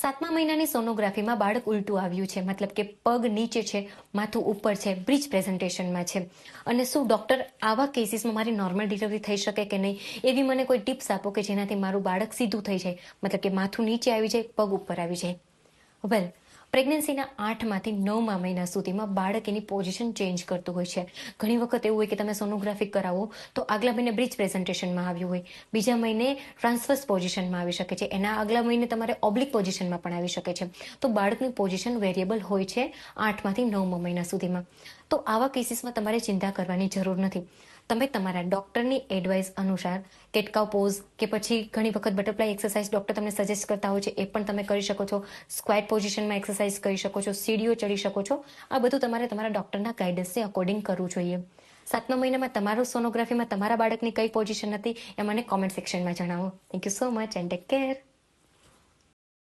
સાતમા મહિનાની સોનોગ્રાફીમાં બાળક ઉલટું આવ્યું છે. મતલબ કે પગ નીચે છે, માથું ઉપર છે, બ્રિજ પ્રેઝન્ટેશનમાં છે. અને શું ડૉક્ટર આવા કેસીસમાં મારી નોર્મલ ડિલિવરી થઈ શકે કે નહીં? એવી મને કોઈ ટિપ્સ આપો કે જેનાથી મારું બાળક સીધું થઈ જાય. મતલબ કે માથું નીચે આવી જાય, પગ ઉપર આવી જાય. વેલ પ્રેગ્નન્સીના આઠમાંથી નવમા મહિના સુધીમાં બાળક એની પોઝિશન ચેન્જ કરતું હોય છે. ઘણી વખત એવું હોય કે તમે સોનોગ્રાફી કરાવો તો આગલા મહિને બ્રિજ પ્રેઝન્ટેશનમાં આવ્યું હોય. બીજા મહિને ટ્રાન્સફર્સ પોઝિશનમાં આવી શકે છે. એના આગલા મહિને તમારે ઓબ્લિક પોઝિશનમાં પણ આવી શકે છે. તો બાળકની પોઝિશન વેરિયેબલ હોય છે આઠમાંથી નવમા મહિના સુધીમાં. તો આવા કેસીસમાં તમારે ચિંતા કરવાની જરૂર નથી. તમે તમારા ડૉક્ટરની એડવાઇસ અનુસાર કેટકાવ પોઝ કે પછી ઘણી વખત બટરફ્લાય એક્સરસાઇઝ ડૉક્ટર તમને સજેસ્ટ કરતા હોય છે, એ પણ તમે કરી શકો છો. સ્ક્વેટ પોઝિશનમાં એક્સરસાઇઝ કરી શકો છો, સીડીઓ ચડી શકો છો. આ બધું તમારે તમારા ડૉક્ટરના ગાઈડન્સને અકોર્ડિંગ કરવું જોઈએ. સાતમા મહિનામાં તમારો સોનોગ્રાફીમાં તમારા બાળકની કઈ પોઝિશન હતી એ મને કોમેન્ટ સેક્શનમાં જણાવો. Thank you so much and take care